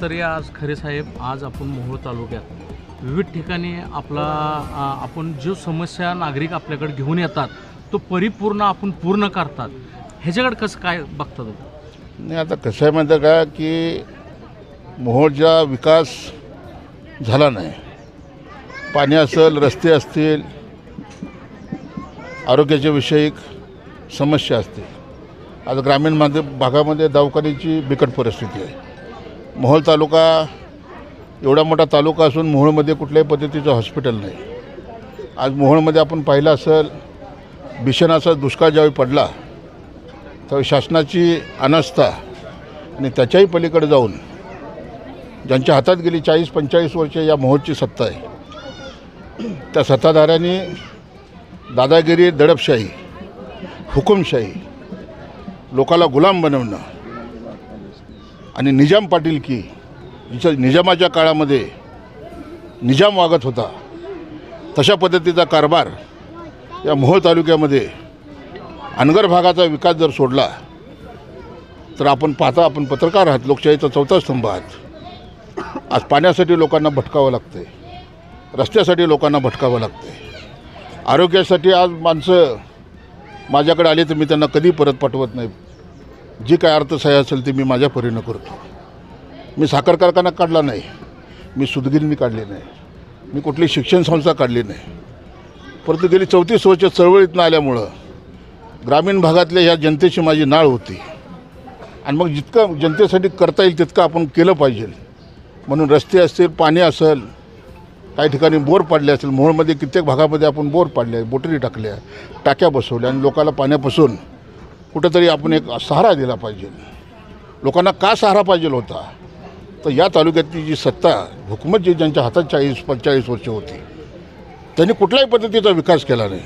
तरी आज खरे साहेब आज आपण मोहोळ तालुक्यात विविध ठिकाणी आपला आपण जो समस्या नागरिक आपल्याकडे घेऊन येतात तो परिपूर्ण आपण पूर्ण करतात. ह्याच्याकडे कसं काय बघता तुम्ही नाही आता कसं आहे माहिती आहे का की मोहोळचा विकास झाला नाही. पाणी असेल रस्ते असतील आरोग्याच्या विषयक समस्या असतील आज ग्रामीण भागामध्ये दवाखान्याची बिकट परिस्थिती आहे. मोहोळ तालुका एवढा मोठा तालुका असून मोहोळमध्ये कुठल्याही पद्धतीचं हॉस्पिटल नाही. आज मोहोळमध्ये आपण पाहिलं असेल भीषण असा दुष्काळ ज्यावेळी पडला तर शासनाची अनास्था आणि त्याच्याही पलीकडे जाऊन ज्यांच्या हातात गेली चाळीस पंचेचाळीस वर्ष या मोहोळची सत्ता आहे त्या सत्ताधाऱ्यांनी दादागिरी दडपशाही हुकुमशाही लोकाला गुलाम बनवणं आणि निजाम पाटील की जिचं निजामाच्या काळामध्ये निजाम वागत होता तशा पद्धतीचा कारभार या मोहोळ तालुक्यामध्ये अनगर भागाचा विकास जर सोडला तर आपण पाहता आपण पत्रकार आहात लोकशाहीचा चौथा स्तंभ आहात. आज पाण्यासाठी लोकांना भटकावं लागते रस्त्यासाठी लोकांना भटकावं लागते आरोग्यासाठी आज माणसं माझ्याकडे आली तर मी त्यांना कधी परत पाठवत नाही. जी काय अर्थसहाय्य असेल ते मी माझ्या परीनं करतो. मी साखर कारखाना काढला नाही. मी सुदगिरणी काढली नाही. मी कुठली शिक्षण संस्था काढली नाही. परंतु गेली चौतीस वर्ष चळवळीतनं आल्यामुळं ग्रामीण भागातल्या ह्या जनतेची माझी नाळ होती. आणि मग जितकं जनतेसाठी करता येईल तितकं आपण केलं पाहिजे. म्हणून रस्ते असतील पाणी असेल काही ठिकाणी बोर पाडले असेल मोहोळमध्ये कित्येक भागामध्ये आपण बोर पाडले बोटरी टाकल्या टाक्या बसवल्या आणि लोकांना पाण्यापासून कुठंतरी आपण एक सहारा दिला पाहिजे. लोकांना का सहारा पाहिजे होता? तर या तालुक्यातली जी सत्ता हुकूमत जी ज्यांच्या हातात चाळीस पंचेचाळीस वर्ष होती त्यांनी कुठल्याही पद्धतीचा विकास केला नाही.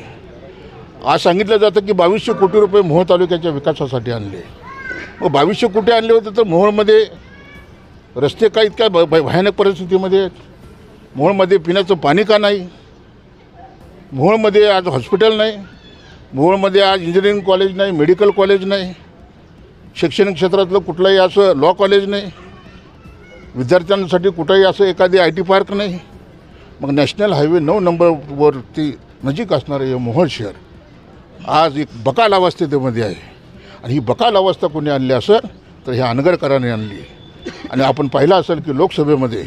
आज सांगितलं जातं की बावीसशे कोटी रुपये मोहोळ तालुक्याच्या विकासासाठी आणले. मग बावीसशे कोटी आणले होते तर मोहोळमध्ये रस्ते का इतक्या भ भ- भयानक परिस्थितीमध्ये मोहळमध्ये मोहोळमध्ये पिण्याचं पाणी का नाही? मोहोळमध्ये आज हॉस्पिटल नाही. मोहोळमध्ये आज इंजिनिअरिंग कॉलेज नाही मेडिकल कॉलेज नाही शैक्षणिक क्षेत्रातलं कुठलंही असं लॉ कॉलेज नाही विद्यार्थ्यांसाठी कुठंही असं एखादी आय टी पार्क नाही. मग नॅशनल हायवे नऊ नंबरवरती नजीक असणारं हे मोहोळ शहर आज एक बकाल अवस्थेमध्ये आहे. आणि ही बकाल अवस्था कोणी आणली असेल तर ह्या अनगडकरांनी आणली आणि आपण पाहिलं असेल की लोकसभेमध्ये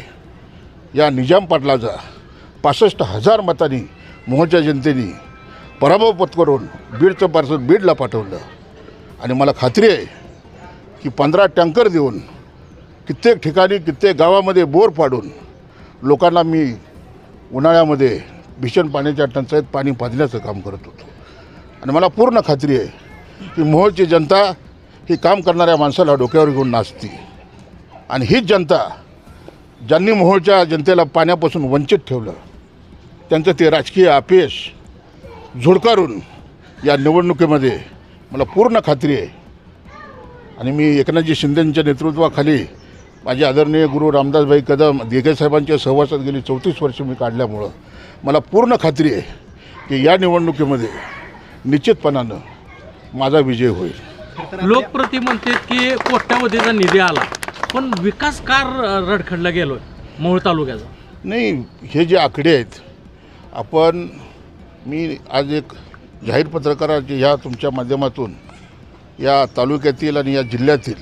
या निजाम पाटलाचा पासष्ट हजार मतांनी मोहोळच्या जनतेने पराभव पत्करून बीडचं पार्सल बीडला पाठवलं. आणि मला खात्री आहे की पंधरा टँकर देऊन कित्येक ठिकाणी कित्येक गावामध्ये बोर पाडून लोकांना मी उन्हाळ्यामध्ये भीषण पाण्याच्या टंचाईत पाणी पाजण्याचं काम करत होतो. आणि मला पूर्ण खात्री आहे की मोहोळची जनता ही काम करणाऱ्या माणसाला डोक्यावर घेऊन नाचते. आणि हीच जनता ज्यांनी मोहोळच्या जनतेला पाण्यापासून वंचित ठेवलं त्यांचं ते राजकीय अपयश झुडकारून या निवडणुकीमध्ये मला पूर्ण खात्री आहे. आणि मी एकनाथजी शिंदेंच्या नेतृत्वाखाली माझे आदरणीय गुरु रामदासभाई कदम साहेबांच्या सहवासात गेली चौतीस वर्ष मी काढल्यामुळं मला पूर्ण खात्री आहे की या निवडणुकीमध्ये निश्चितपणानं माझा विजय होईल. लोकप्रति म्हणतात की कोट्यावधीचा निधी आला पण विकास का रडखडला गेलोय मोहोळ तालुक्याचा. नाही हे जे आकडे आहेत आपण मी आज एक जाहीर पत्रकाराची ह्या तुमच्या माध्यमातून या तालुक्यातील आणि या जिल्ह्यातील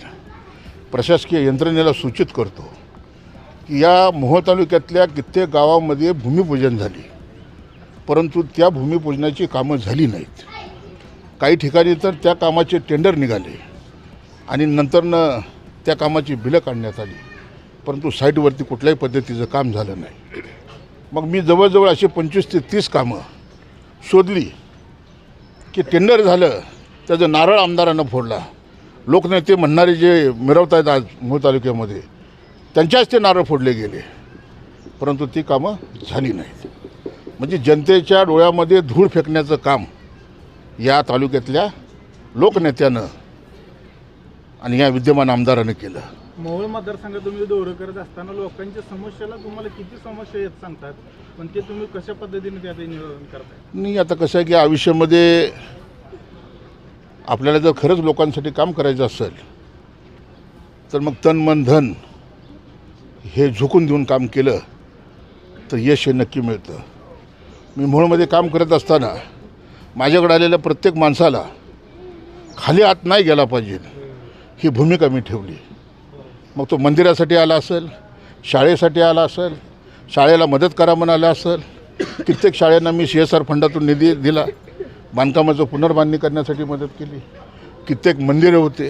प्रशासकीय यंत्रणेला सूचित करतो की या मोहोळ तालुक्यातल्या कित्येक गावामध्ये भूमिपूजन झाली. परंतु त्या भूमिपूजनाची कामं झाली नाहीत. काही ठिकाणी तर त्या कामाचे टेंडर निघाले आणि नंतरनं त्या कामाची बिलं काढण्यात आली. परंतु साईटवरती कुठल्याही पद्धतीचं काम झालं नाही. मग मी जवळजवळ असे पंचवीस ते तीस कामं शोधली की टेंडर झालं त्याचं नारळ आमदारानं फोडला. लोकनेते म्हणणारे जे मिरवत आहेत आज मूळ तालुक्यामध्ये त्यांच्याच ते नारळ फोडले गेले. परंतु ती कामं झाली नाहीत. म्हणजे जनतेच्या डोळ्यामध्ये धूळ फेकण्याचं काम या तालुक्यातल्या लोकनेत्यानं आणि या विद्यमान आमदारानं केलं. मोहोळ मतदारसंघात तुम्ही दौरं करत असताना लोकांच्या समस्याला तुम्हाला किती समस्या येत सांगतात? पण ते तुम्ही कशा पद्धतीने त्या निवेदन करताय? नाही आता कसं आहे की आयुष्यामध्ये आपल्याला जर खरंच लोकांसाठी काम करायचं असेल तर मग तन मन धन हे झुकून देऊन काम केलं तर यश हे नक्की मिळतं. मी मोहोळमध्ये काम करत असताना माझ्याकडे आलेल्या प्रत्येक माणसाला खाली आत नाही गेला पाहिजे ही भूमिका मी ठेवली. मग तो मंदिरासाठी आला असेल शाळेसाठी आला असेल शाळेला मदत करा म्हणाला असेल कित्येक शाळांना मी सी एस आर फंडातून निधी दिला बांधकामाचं पुनर्बांधणी करण्यासाठी मदत केली. कित्येक मंदिरं होते.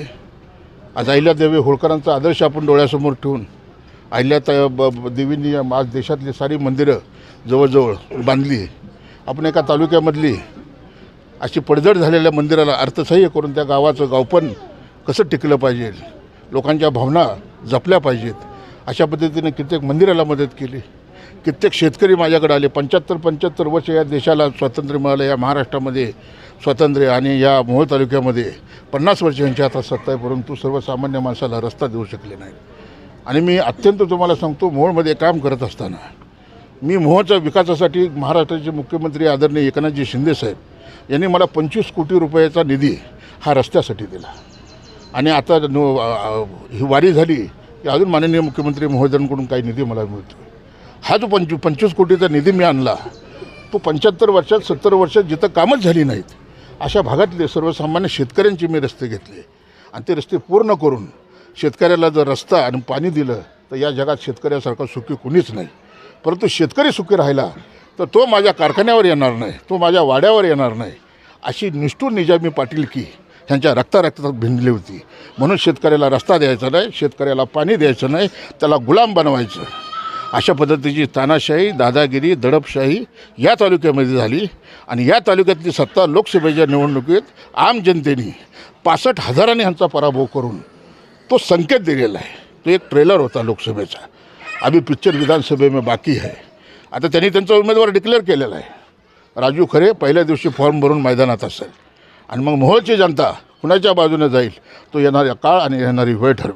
आज अहिल्यादेवी होळकरांचा आदर्श आपण डोळ्यासमोर ठेवून अहिल्या ब देवींनी आज देशातली सारी मंदिरं जवळजवळ बांधली. आपण एका तालुक्यामधली अशी पडझड झालेल्या मंदिराला अर्थसहाय्य करून त्या गावाचं गावपण कसं टिकलं पाहिजे? लोकांच्या भावना जपल्या पाहिजेत. अशा पद्धतीने कित्येक मंदिराला मदत केली. कित्येक शेतकरी माझ्याकडे आले. पंच्याहत्तर पंच्याहत्तर वर्ष या देशाला स्वातंत्र्य मिळालं. या महाराष्ट्रामध्ये स्वातंत्र्य आणि या मोहोळ तालुक्यामध्ये पन्नास वर्ष यांच्या हातात सत्ता आहे. परंतु सर्वसामान्य माणसाला रस्ता देऊ शकले नाही आणि मी अत्यंत तुम्हाला सांगतो मोहोळमध्ये काम करत असताना मी मोहोळच्या विकासासाठी महाराष्ट्राचे मुख्यमंत्री आदरणीय एकनाथजी शिंदेसाहेब यांनी मला पंचवीस कोटी रुपयाचा निधी हा रस्त्यासाठी दिला. आणि आता ही वारी झाली की अजून माननीय मुख्यमंत्री महोदयांकडून काही निधी मला मिळतो हा जो पंच पंचवीस कोटीचा निधी मी आणला. तो पंच्याहत्तर वर्षात सत्तर वर्षात जिथं कामच झाली नाहीत अशा भागातले सर्वसामान्य शेतकऱ्यांचे मी रस्ते घेतले. आणि ते रस्ते पूर्ण करून शेतकऱ्याला जर रस्ता आणि पाणी दिलं तर या जगात शेतकऱ्यासारखा सुखी कुणीच नाही. परंतु शेतकरी सुखी राहिला तर तो माझ्या कारखान्यावर येणार नाही तो माझ्या वाड्यावर येणार नाही अशी निष्ठूर निजामी पाटील की ह्यांच्या रक्तारक्तात भिंडली होती. म्हणून शेतकऱ्याला रस्ता द्यायचा नाही शेतकऱ्याला पाणी द्यायचं नाही त्याला गुलाम बनवायचं. अशा पद्धतीची तानाशाही दादागिरी दडपशाही या तालुक्यामध्ये झाली आणि या तालुक्यातली सत्ता लोकसभेच्या निवडणुकीत आम जनतेने पासष्ट हजारांनी ह्यांचा पराभव करून तो संकेत दिलेला आहे. तो एक ट्रेलर होता लोकसभेचा. आम्ही पिक्चर विधानसभेमध्ये बाकी आहे. आता त्यांनी त्यांचा उमेदवार डिक्लेअर केलेला आहे. राजू खरे पहिल्या दिवशी फॉर्म भरून मैदानात असेल. आणि मग मोहोळची जनता कुणाच्या बाजूने जाईल? तो येणाऱ्या काळ आणि येणारी वेळ ठरवेल.